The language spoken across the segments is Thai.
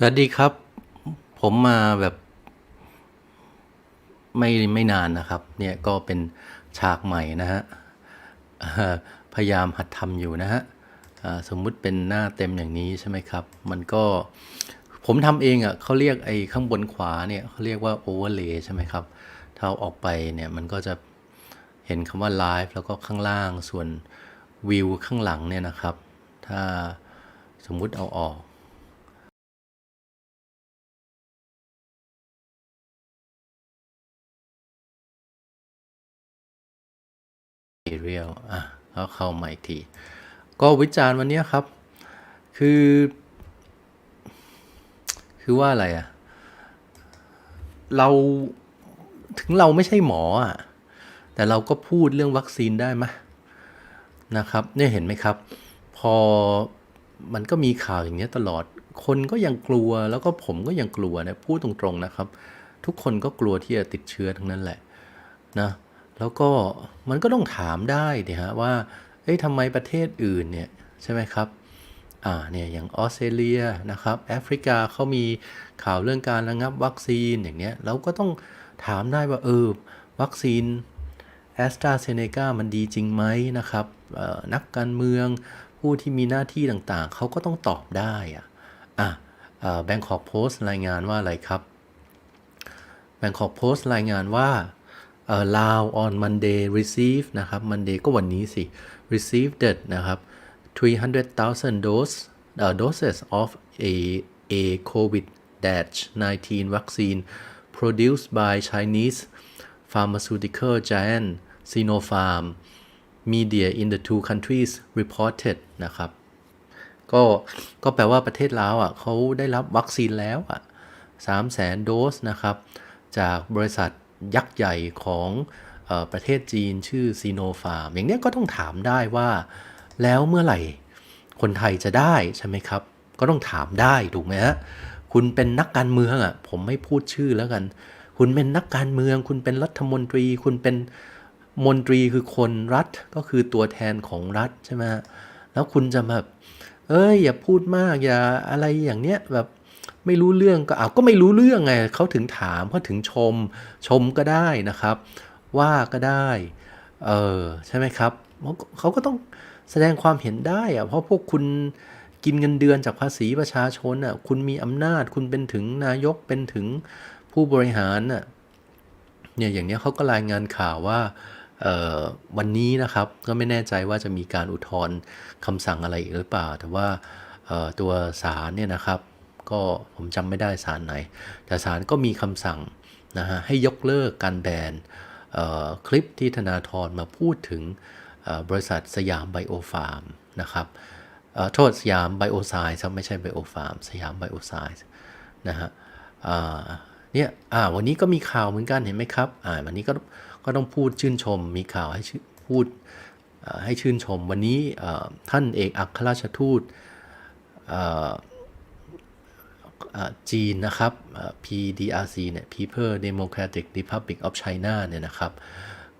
สวัสดีครับ ผมมาแบบไม่ไม่นานนะครับ เนี่ยก็เป็นฉากใหม่นะฮะพยายามหัดทำอยู่นะฮะสมมุติเป็นหน้าเต็มอย่างนี้ใช่ไหมครับ มันก็ผมทำเองอะ่ะเขาเรียกไอ้ข้างบนขวาเนี่ยเขาเรียกว่า overlay ใช่ไหมครับ ถ้าอาออกไปเนี่ยมันก็จะเห็นคำว่า live แล้วก็ข้างล่างส่วนวิวข้างหลังเนี่ยนะครับ ถ้าสมมุติเอาออก เรียลอะแล้วเข้ามาอีกที ก็วิจารณ์วันนี้ครับ คือ คือว่าอะไรอะเราถึงเราไม่ใช่หมออะแต่เราก็พูดเรื่องวัคซีนได้ไหมนะครับเนี่ยเห็นไหมครับ พอมันก็มีข่าวอย่างเนี้ยตลอด คนก็ยังกลัวแล้วก็ผมก็ยังกลัวนะพูดตรงๆนะครับ ทุกคนก็กลัวที่จะติดเชื้อทั้งนั้นแหละนะ แล้วก็มันก็ต้องถามได้ดิฮะว่า เอ้ยทำไมประเทศอื่นเนี่ยใช่ไหมครับ อ่าเนี่ยอย่างออสเตรเลียนะครับแอฟริกาเขามีข่าวเรื่องการระงับวัคซีนอย่างเนี้ยเราก็ต้องถามได้ว่าเออวัคซีนแอสตราเซเนกามันดีจริงไหมนะครับออนักการเมืองผู้ที่มีหน้าที่ต่างๆ เขาก็ต้องตอบได้อะอะแบงคอกโพสต์รายงานว่าอะไรครับ Bangkok Post รายงานว่า เอ่อ Lao on Monday receive นะครับ Monday ก็วันนี้สิ received นะครับ300,000 dose uh, doses of a a COVID-19 vaccine produced by Chinese pharmaceutical giant Sinopharm media in the two countries reported นะครับก็ก็แปลว่าประเทศลาวอะเขาได้รับวัคซีนแล้วอะสามแสนโดสนะครับ จากบริษัท ยักษ์ใหญ่ของอประเทศจีนชื่อซีโนฟาร์มอย่างเนี้ยก็ต้องถามได้ว่าแล้วเมื่อไหร่คนไทยจะได้ใช่ไหมครับ ก็ต้องถามได้ถูกไหมฮะคุณเป็นนักการเมืองอะผมไม่พูดชื่อแล้วกัน คุณเป็นนักการเมือง คุณเป็นรัฐมนตรี คุณเป็นมนตรีคือคนรัฐก็คือตัวแทนของรัฐใช่ไหมฮะแล้วคุณจะแบบเอ้ยอย่าพูดมากอย่าอะไรอย่างเนี้ยแบบ ไม่รู้เรื่องก็อ้าวก็ไม่รู้เรื่องไงเขาถึงถามเขาถึงชม ชมก็ได้นะครับ ว่าก็ได้เออใช่ไหมครับเขาก็ต้องแสดงความเห็นได้อะเพราะพวกคุณกินเงินเดือนจากภาษีประชาชนอะคุณมีอำนาจคุณเป็นถึงนายกเป็นถึงผู้บริหารน่ะเนี่ยอย่างเนี้ยเขาก็รายงานข่าวว่าวันนี้นะครับก็ไม่แน่ใจว่าจะมีการอุทธรณ์คำสั่งอะไรอีกหรือเปล่า แต่ว่าตัวศาลเนี่ยนะครับ ก็ผมจำไม่ได้ศาลไหน แต่ศาลก็มีคำสั่งนะฮะให้ยกเลิกการแบนคลิปที่ธนาธรมาพูดถึงบริษัทสยามไบโอฟาร์มนะครับโทษสยามไบโอไซส์ไม่ใช่ไบโอฟาร์มสยามไบโอไซส์นะฮะเนี่ยวันนี้ก็มีข่าวเหมือนกันเห็นไหมครับวันนี้ก็ก็ต้องพูดชื่นชม มีข่าวให้พูดให้ชื่นชม วันนี้ท่านเอกอัครราชทูต จีนนะครับ PDRC เนี่ย People Democratic Republic of China เนี่ยนะครับ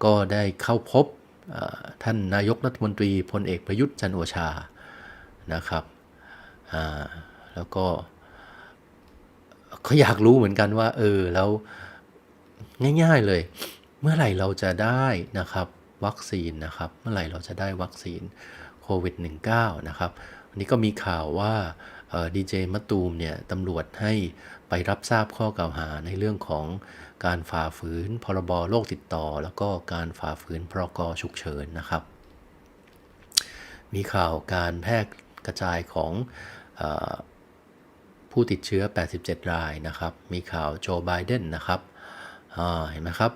ก็ได้เข้าพบท่านนายกรัฐมนตรีพลเอกประยุทธ์จันโอชา นะครับ แล้วก็เขาอยากรู้เหมือนกันว่า เออ แล้วง่ายๆเลย เมื่อไหร่เราจะได้นะครับ วัคซีนนะครับ เมื่อไหร่เราจะได้วัคซีนโควิด -19 นะครับวันนี้ก็มีข่าวว่า ดีเจมะตูมเนี่ยตำรวจให้ไปรับทราบข้อกล่าวหาในเรื่องของการฝ่าฝืนพรบโรคติดต่อ แล้วก็การฝ่าฝืนพรกฉุกเฉินนะครับ มีข่าวการแพร่กระจายของอผู้ติดเชื้อ 87 รายนะครับ มีข่าวโจไบเดนนะครับเห็นไหมครับ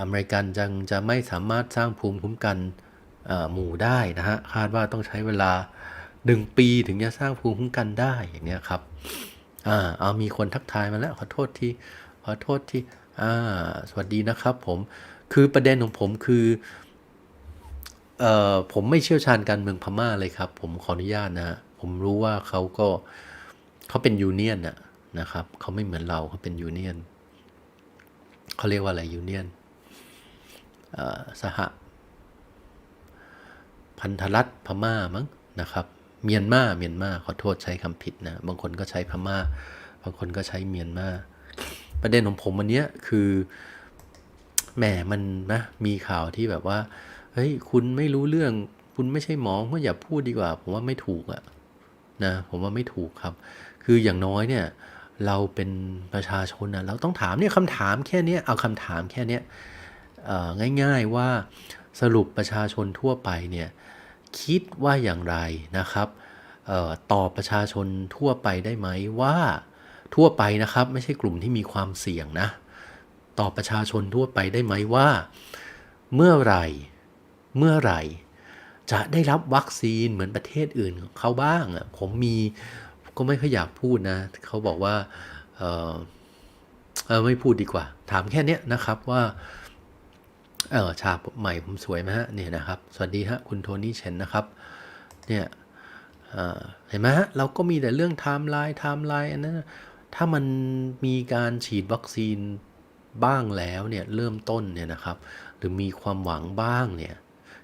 อเมริกันจังจะไม่สามารถสร้างภูมิคุ้มกันหมู่ได้นะฮะ คาดว่าต้องใช้เวลา 1ปีถึงจะสร้างภูมิคุ้มกันได้อย่างเนี้ยครับอ่าเอามีคนทักทายมาแล้วขอโทษที่ขอโทษที่อ่าสวัสดีนะครับผมคือประเด็นของผมคือเอ่อผมไม่เชี่ยวชาญการเมืองพม่าเลยครับ ผมขออนุญาตนะฮะผมรู้ว่าเขาก็เขาเป็นยูเนียนน่ะนะครับเขาไม่เหมือนเราเขาเป็นยูเนียนเขาเรียกว่าอะไรยูเนียนเอ่อสหพันธรัฐพม่ามั้งนะครับ เมียนมาเมียนมาขอโทษใช้คำผิดนะบางคนก็ใช้พม่า บางคนก็ใช้เมียนมาประเด็นของผมวันนี้คือแหมมันนะมีข่าวที่แบบว่าเฮ้ยคุณไม่รู้เรื่อง คุณไม่ใช่หมอก็อย่าพูดดีกว่า ผมว่าไม่ถูกอะนะผมว่าไม่ถูกครับ คืออย่างน้อยเนี่ยเราเป็นประชาชนนะเราต้องถามเนี่ยคำถามแค่เนี้ยเอาคำถามแค่เนี้ยง่าย ๆว่าสรุปประชาชนทั่วไปเนี่ย คิดว่าอย่างไรนะครับอ่อตอบประชาชนทั่วไปได้ไหมว่าทั่วไปนะครับไม่ใช่กลุ่มที่มีความเสี่ยงนะตอบประชาชนทั่วไปได้ไหมว่า เมื่อไหร่เมื่อไหร่ จะได้รับวัคซีนเหมือนประเทศอื่นของเขาบ้างอะผมมีก็ไม่ค่อยอยากพูดนะเขาบอกว่าเออเออไม่พูดดีกว่า ถามแค่นี้นะครับว่า เออฉากใหม่ผมสวยไหมฮะเนี่ยนะครับ สวัสดีฮะคุณโทนี่เชนนะครับเนี่ยเห็นไหมฮะเราก็มีแต่เรื่องไทม์ไลน์ไทม์ไลน์อันนั้นถ้ามันมีการฉีดวัคซีนบ้างแล้วเนี่ยเริ่มต้นเนี่ยนะครับ หรือมีความหวังบ้างเนี่ย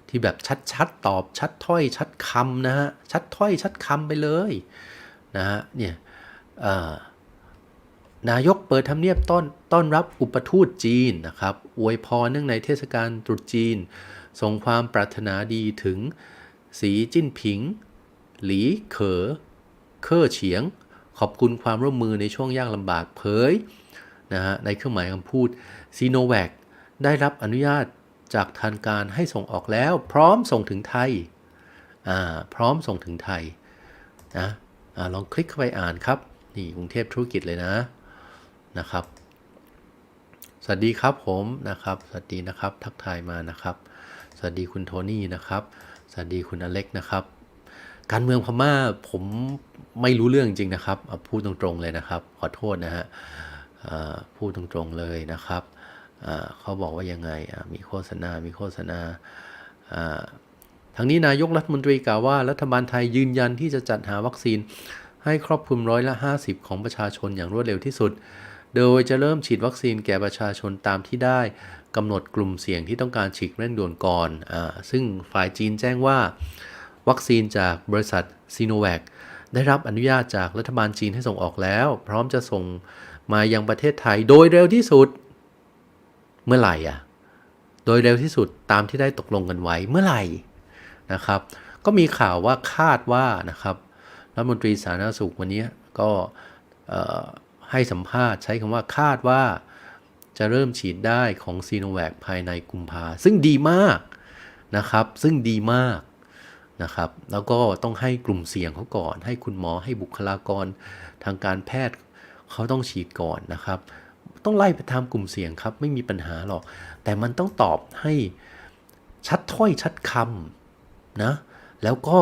ที่แบบชัดๆตอบชัดถ้อยชัดคำนะฮะชัดถ้อยชัดคำไปเลยนะฮะเนี่ยเอ่อ นายกเปิดทำเนียบต้อนต้อนรับอุปทูตจีนนะครับ อวยพรเนื่องในเทศกาลตรุษจีน ส่งความปรารถนาดีถึง สีจิ้นผิง หลีเขอ เคอเฉียง ขอบคุณความร่วมมือในช่วงยากลำบากเผยนะฮะในเครื่องหมายคำพูดซีโนแวคได้รับอนุญาตจากทางการให้ส่งออกแล้ว พร้อมส่งถึงไทยอ่าพร้อมส่งถึงไทยนะอาลองคลิกเข้าไปอ่านครับ นี่กรุงเทพธุรกิจเลยนะ นะครับ สวัสดีครับผมนะครับ สวัสดีนะครับ ทักทายมานะครับ สวัสดีคุณโทนี่นะครับ สวัสดีคุณอเล็กนะครับ การเมืองพม่าผมไม่รู้เรื่องจริงนะครับเอาพูดตรงๆเลยนะครับ ขอโทษนะฮะพูดตรงๆเลยนะครับเขาบอกว่ายังไงมีโฆษณา มีโฆษณาอ่าทั้งนี้นายกรัฐมนตรีกล่าวว่ารัฐบาลไทยยืนยันที่จะจัดหาวัคซีนให้ครอบคลุมร้อยละ 50 ของประชาชนอย่างรวดเร็วที่สุด โดยจะเริ่มฉีดวัคซีนแก่ประชาชนตามที่ได้กำหนดกลุ่มเสี่ยงที่ต้องการฉีดเร่งด่วนก่อนอซึ่งฝ่ายจีนแจ้งว่า วัคซีนจากบริษัทซีโนแวคได้รับอนุญาตจากรัฐบาลจีนให้ส่งออกแล้ว พร้อมจะส่งมายังประเทศไทยโดยเร็วที่สุด เมื่อไหร่อะ โดยเร็วที่สุดตามที่ได้ตกลงกันไว้เมื่อไหร่นะครับ ก็มีข่าวว่าคาดว่านะครับรัฐมนตรีสาธารณสุขวันนี้ก็ ให้สัมภาษณ์ใช้คำว่าคาดว่าจะเริ่มฉีดได้ของซีโนแวคภายในกุมภาซึ่งดีมากนะครับ ซึ่งดีมากนะครับ แล้วก็ต้องให้กลุ่มเสี่ยงเขาก่อน ให้คุณหมอให้บุคลากรทางการแพทย์เขาต้องฉีดก่อนนะครับ ต้องไล่ไปตามกลุ่มเสี่ยงครับ ไม่มีปัญหาหรอก แต่มันต้องตอบให้ชัดถ้อยชัดคำนะ แล้วก็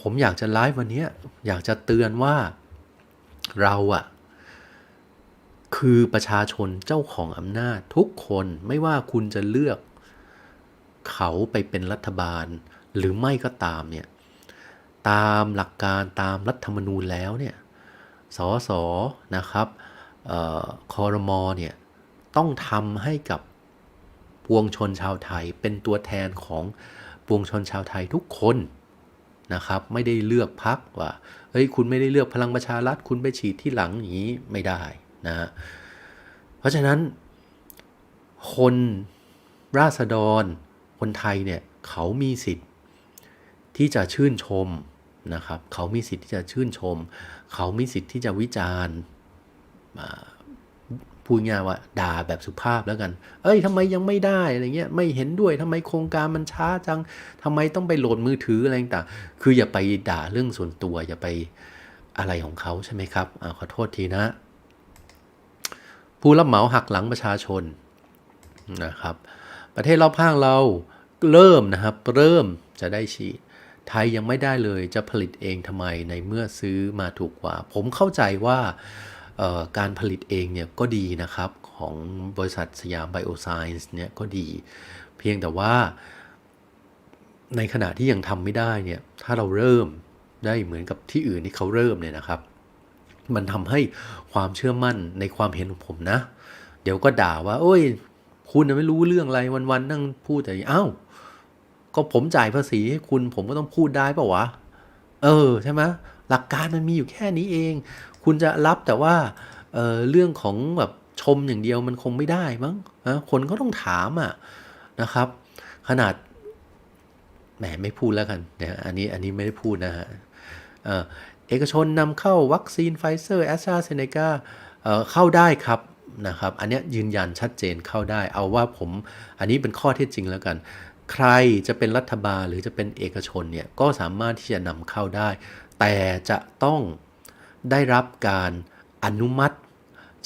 ผมอยากจะไลฟ์วันนี้อยากจะเตือนว่าเราอะ คือประชาชนเจ้าของอำนาจทุกคนไม่ว่าคุณจะเลือกเขาไปเป็นรัฐบาล หรือไม่ก็ตามเนี่ยตามหลักการตามรัฐธรรมนูญแล้วเนี่ยสอสอนะครับออคอรมอเนี่ยต้องทำให้กับปวงชนชาวไทยเป็นตัวแทนของปวงชนชาวไทยทุกคนนะครับ ไม่ได้เลือกพักว่าเฮ้ยคุณไม่ได้เลือกพลังประชารัฐคุณไปฉีดที่หลังอย่างนี้ไม่ได้ นะฮะเพราะฉะนั้น คนราษฎร คนไทยเนี่ยเขามีสิทธิ์ที่จะชื่นชมนะครับ เขามีสิทธิ์ที่จะชื่นชม เขามีสิทธิ์ที่จะวิจารณ์พูดง่ายว่าด่าแบบสุภาพแล้วกัน เอ้ยทำไมยังไม่ได้อะไรเงี้ย ไม่เห็นด้วยทำไมโครงการมันช้าจังทำไมต้องไปโหลดมือถืออะไรต่าง คืออย่าไปด่าเรื่องส่วนตัว อย่าไปอะไรของเขาใช่ไหมครับอขอโทษทีนะ ผู้รับเหมาหักหลังประชาชนนะครับ ประเทศรอบข้างเราเริ่มนะครับเริ่มจะได้ฉีด ไทยยังไม่ได้เลยจะผลิตเองทำไมในเมื่อซื้อมาถูกกว่า ผมเข้าใจว่าการผลิตเองเนี่ยก็ดีนะครับของบริษัทสยามไบโอไซน์เนี่ยก็ดี เพียงแต่ว่า ในขณะที่ยังทำไม่ได้เนี่ยถ้าเราเริ่มได้เหมือนกับที่อื่นที่เขาเริ่มเนี่ยนะครับ มันทำให้ความเชื่อมั่นในความเห็นของผมนะ เดี๋ยวก็ด่าว่า โอ้ย คุณไม่รู้เรื่องอะไรวันๆนั่งพูดแต่อ้าวก็ผมจ่ายภาษีให้คุณผมก็ต้องพูดได้ปะวะ เออใช่ไหมหลักการมันมีอยู่แค่นี้เอง คุณจะรับแต่ว่าเออเรื่องของแบบชมอย่างเดียวมันคงไม่ได้มั้งนะคนก็ต้องถามอะนะครับ ขนาดแหมไม่พูดแล้วกันเนะอันนี้อันนี้ไม่ได้พูดนะฮะ อ่อเอกชนนำเข้าวัคซีนไฟเซอร์แอสตราเซเนกาเข้าได้ครับนะครับ อันนี้ยืนยันชัดเจนเข้าได้ เอาว่าผมอันนี้เป็นข้อเท็จจริงแล้วกัน ใครจะเป็นรัฐบาลหรือจะเป็นเอกชนเนี่ยก็สามารถที่จะนำเข้าได้ แต่จะต้องได้รับการอนุมัติ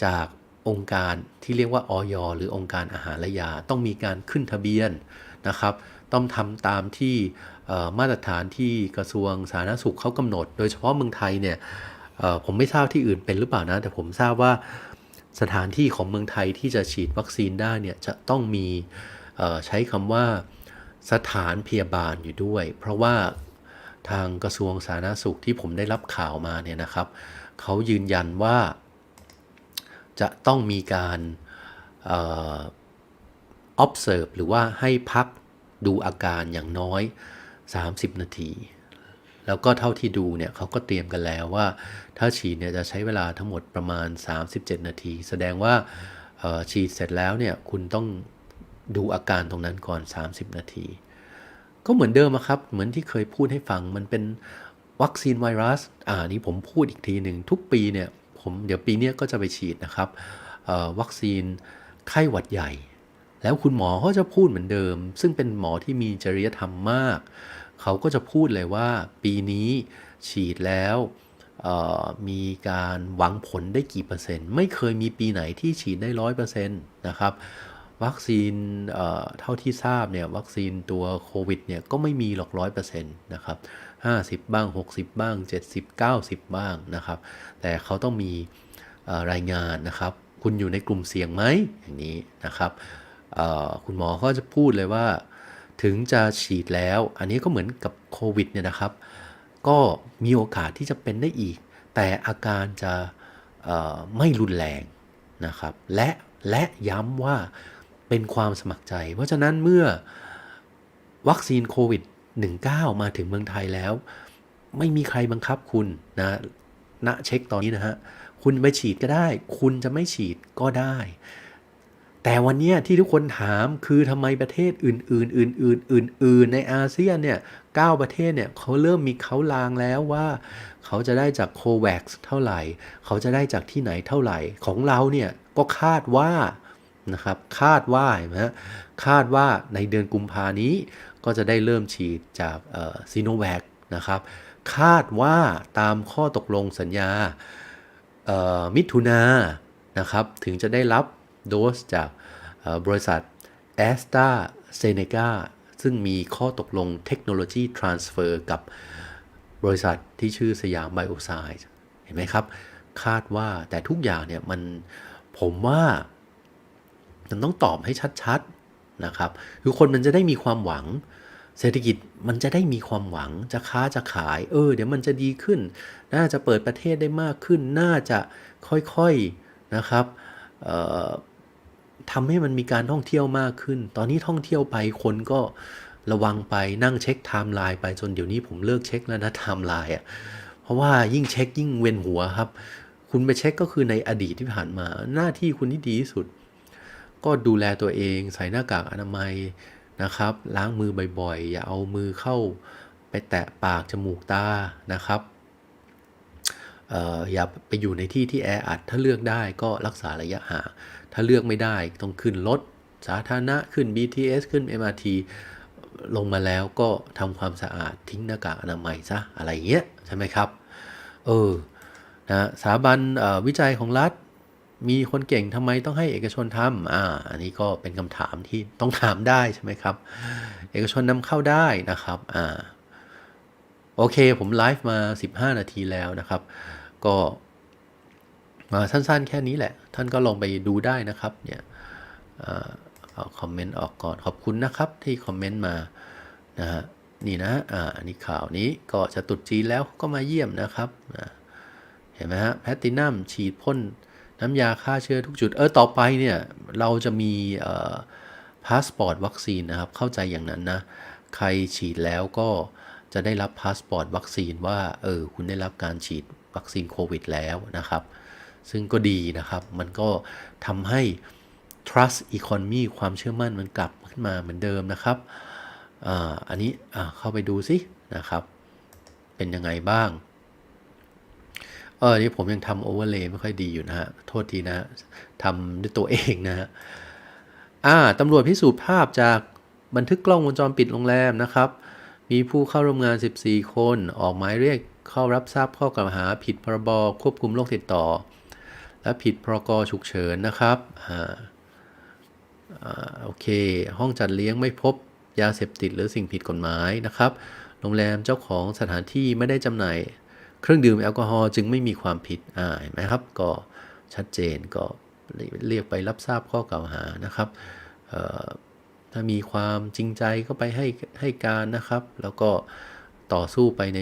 จากองค์การที่เรียกว่าออยหรือองค์การอาหารและยา ต้องมีการขึ้นทะเบียนนะครับ ต้องทำตามที่ มาตรฐานที่กระทรวงสาธารณสุขเขากำหนด โดยเฉพาะเมืองไทยเนี่ยผมไม่ทราบที่อื่นเป็นหรือเปล่านะ แต่ผมทราบว่าสถานที่ของเมืองไทยที่จะฉีดวัคซีนได้เนี่ยจะต้องมีใช้คำว่าสถานพยาบาลอยู่ด้วย เพราะว่าทางกระทรวงสาธารณสุขที่ผมได้รับข่าวมาเนี่ยนะครับเขายืนยันว่าจะต้องมีการ observe หรือว่าให้พักดูอาการอย่างน้อย 30 นาที แล้วก็เท่าที่ดูเนี่ยเขาก็เตรียมกันแล้วว่า ถ้าฉีดเนี่ยจะใช้เวลาทั้งหมดประมาณ 37 นาที แสดงว่าฉีดเสร็จแล้วเนี่ยคุณต้องดูอาการตรงนั้นก่อน 30 นาที ก็เหมือนเดิมครับ เหมือนที่เคยพูดให้ฟังมันเป็นวัคซีนไวรัส อ่านี่ผมพูดอีกทีหนึ่งทุกปีเนี่ยผมเดี๋ยวปีเนี้ยก็จะไปฉีดนะครับวัคซีนไข้หวัดใหญ่ แล้วคุณหมอเขาจะพูดเหมือนเดิม ซึ่งเป็นหมอที่มีจริยธรรมมาก เขาก็จะพูดเลยว่าปีนี้ฉีดแล้วมีการหวังผลได้กี่เปอร์เซ็นต์ ไม่เคยมีปีไหนที่ฉีดได้ร้อยเปอร์เซ็นต์นะครับ วัคซีนเท่าที่ทราบเนี่ยวัคซีนตัวโควิดเนี่ยก็ไม่มีหรอกร้อยเปอร์เซ็นต์นะครับ50บ้าง60บ้าง70 90บ้างนะครับ แต่เขาต้องมีรายงานนะครับ คุณอยู่ในกลุ่มเสี่ยงไหมอย่างนี้นะครับ คุณหมอก็จะพูดเลยว่า ถึงจะฉีดแล้ว อันนี้ก็เหมือนกับโควิดเนี่ยนะครับ ก็มีโอกาสที่จะเป็นได้อีก แต่อาการจะไม่รุนแรงนะครับ และและย้ำว่าเป็นความสมัครใจ เพราะฉะนั้นเมื่อวัคซีนโควิด 19 มาถึงเมืองไทยแล้ว ไม่มีใครบังคับคุณนะณเช็คตอนนี้นะฮะ คุณไปฉีดก็ได้ คุณจะไม่ฉีดก็ได้ แต่วันนี้ที่ทุกคนถามคือทำไมประเทศอื่น ๆ อื่น ๆ อื่น ๆ ในอาเซียนเนี่ยเก้าประเทศเนี่ยเขาเริ่มมีเขาลางแล้วว่า เขาจะได้จากโควัคเท่าไหร่ เขาจะได้จากที่ไหนเท่าไหร่ ของเราเนี่ยก็คาดว่านะครับคาดว่าเห็นไหมฮะคาดว่าในเดือนกุมภานี้ก็จะได้เริ่มฉีดจากซีโนแวคนะครับคาดว่าตามข้อตกลงสัญญามิถุนานะครับถึงจะได้รับ โดสจากบริษัท a s t r a z เซ e c a ซึ่งมีข้อตกลงเทคโนโลยีทรานสเฟอร์กับบริษัทที่ชื่อสยามไบโอไซด์เห็นไหมครับ คาดว่าแต่ทุกอย่างเนี่ยมันผมว่ามันต้องตอบให้ชัดๆนะครับคือคนมันจะได้มีความหวัง เศรษฐกิจมันจะได้มีความหวังจะค้าจะขาย เออ เดี๋ยวมันจะดีขึ้น น่าจะเปิดประเทศได้มากขึ้น น่าจะค่อยๆนะครับเทำให้มันมีการท่องเที่ยวมากขึ้น ตอนนี้ท่องเที่ยวไปคนก็ระวังไปนั่งเช็คไทม์ไลน์ไปจนเดี๋ยวนี้ผมเลิกเช็คแล้วนะไทม์ไลน์อะ เพราะว่ายิ่งเช็คยิ่งเวียนหัวครับ คุณไปเช็คก็คือในอดีตที่ผ่านมา หน้าที่คุณที่ดีที่สุด ก็ดูแลตัวเองใส่หน้ากากอนามัยนะครับ ล้างมือบ่อยๆ อย่าเอามือเข้าไปแตะปากจมูกตานะครับเอออย่าไปอยู่ในที่ที่แออัด ถ้าเลือกได้ก็รักษาระยะห่าง ถ้าเลือกไม่ได้ต้องขึ้นรถสาธารณะขึ้น BTS ขึ้น MRT ลงมาแล้วก็ทำความสะอาดทิ้งหน้ากากอนามัยซะอะไรอย่างเงี้ยใช่ไหมครับ เออนะสถาบันวิจัยของรัฐมีคนเก่งทำไมต้องให้เอกชนทำอ่า อันนี้ก็เป็นคำถามที่ต้องถามได้ใช่ไหมครับ เอกชนนำเข้าได้นะครับอ่าโอเคผมไลฟ์มา 15 นาทีแล้วนะครับ ก็ สั้นๆ แค่นี้แหละ ท่านก็ลองไปดูได้นะครับ เนี่ยเอาคอมเมนต์ออกก่อน ขอบคุณนะครับที่คอมเมนต์มา นะฮะ นี่นะ อ่า อันนี้ข่าวนี้ก็จะตุดจีนแล้วก็มาเยี่ยมนะครับเห็นไหมฮะ แพตตินัมฉีดพ่นน้ำยาฆ่าเชื้อทุกจุด เออ ต่อไปเนี่ย เราจะมีพาสปอร์ตวัคซีนนะครับ เข้าใจอย่างนั้นนะ ใครฉีดแล้วก็จะได้รับพาสปอร์ตวัคซีนว่า เออ คุณได้รับการฉีดวัคซีนโควิดแล้วนะครับ ซึ่งก็ดีนะครับ มันก็ทำให้ trust economy ความเชื่อมั่นมันกลับขึ้นมาเหมือนเดิมนะครับอ,อันนี้เข้าไปดูสินะครับ เป็นยังไงบ้าง เออนี่ผมยังทำโอเวอร์เลย์ไม่ค่อยดีอยู่นะฮะ โทษทีนะฮะทำด้วยตัวเองนะฮะอ่าตำรวจพิสูจน์ภาพจากบันทึกกล้องวงจรปิดโรงแรมนะครับ มีผู้เข้าร่วมงาน 14 คน ออกหมายเรียกเข้ารับทราบข้อกล่าวหาผิดพรบควบคุมโรคติดต่อ และผิดพรกฉุกเฉินนะครับอ่าโอเค ห้องจัดเลี้ยงไม่พบยาเสพติดหรือสิ่งผิดกฎหมายนะครับ โรงแรมเจ้าของสถานที่ไม่ได้จำหน่าย เครื่องดื่มแอลกอฮอล์จึงไม่มีความผิดอ่าเห็นไหมครับ ก็ชัดเจนก็เรียกไปรับทราบข้อกล่าวหานะครับถ้ามีความจริงใจก็ไปให้ให้การนะครับ แล้วก็ต่อสู้ไปใน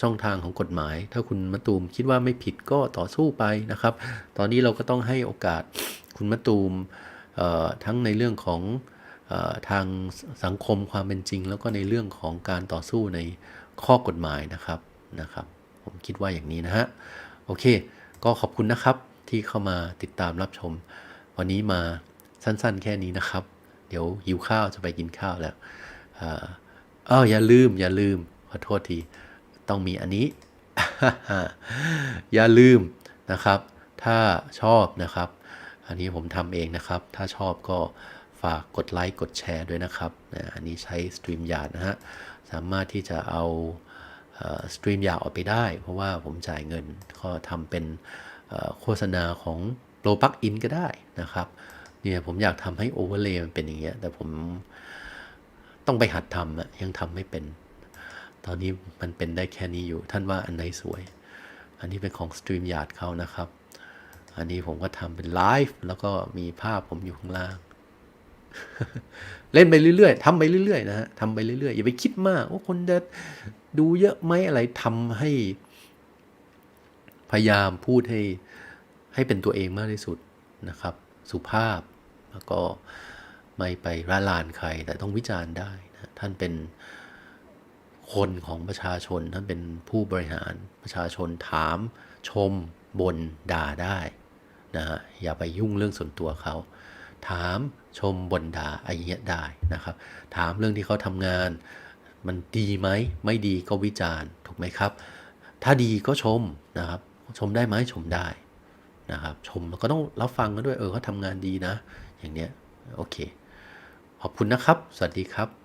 ช่องทางของกฎหมาย ถ้าคุณมะตูมคิดว่าไม่ผิดก็ต่อสู้ไปนะครับ ตอนนี้เราก็ต้องให้โอกาสคุณมะตูมทั้งในเรื่องของออทางสังคมความเป็นจริง แล้วก็ในเรื่องของการต่อสู้ในข้อกฎหมายนะครับนะครับ ผมคิดว่าอย่างนี้นะฮะโอเค ก็ขอบคุณนะครับที่เข้ามาติดตามรับชม วันนี้มาสั้นๆ แค่นี้นะครับ เดี๋ยวหิวข้าวจะไปกินข้าวแล้วอ่ออ้าวอย่าลืมอย่าลืมขอโทษที ต้องมีอันนี้ อย่าลืมนะครับ ถ้าชอบนะครับ อันนี้ผมทำเองนะครับ ถ้าชอบก็ฝากกดไลค์กดแชร์ด้วยนะครับนะอันนี้ใช้ StreamYard นะฮะ สามารถที่จะเอาสตรีมยาวออกไปได้ เพราะว่าผมจ่ายเงินก็ทำเป็นโฆษณาของโปรปักอินก็ได้นะครับเนี่ยผมอยากทำให้โอเวอร์เลย์มันเป็นอย่างเงี้ยแต่ผมต้องไปหัดทำอะยังทำไม่เป็น ตอนนี้มันเป็นได้แค่นี้อยู่ ท่านว่าอันไหนสวย อันนี้เป็นของ StreamYard เขานะครับ อันนี้ผมก็ทำเป็นไลฟ์แล้วก็มีภาพผมอยู่ข้างล่าง เล่นไปเรื่อยๆทำไปเรื่อยๆนะฮะทำไปเรื่อยๆ อย่าไปคิดมากว่าคนจะดูเยอะไหมอะไรทำให้พยายามพูดให้ให้เป็นตัวเองมากที่สุดนะครับ สุภาพแล้วก็ไม่ไปร่าลานใคร แต่ต้องวิจารณ์ได้นะท่านเป็น คนของประชาชนท่านเป็นผู้บริหารประชาชนถามชมบนด่าได้นะฮะอย่าไปยุ่งเรื่องส่วนตัวเขาถามชมบนด่าอะไรเงี้ยได้นะครับ ถามเรื่องที่เขาทำงาน มันดีไหมไม่ดีก็วิจารณ์ถูกไหมครับ ถ้าดีก็ชมนะครับ ชมได้ไหมชมได้นะครับ ชมแล้วก็ต้องรับฟังกันด้วยเออเขาทำงานดีนะ อย่างเนี้ยโอเค ขอบคุณนะครับ สวัสดีครับ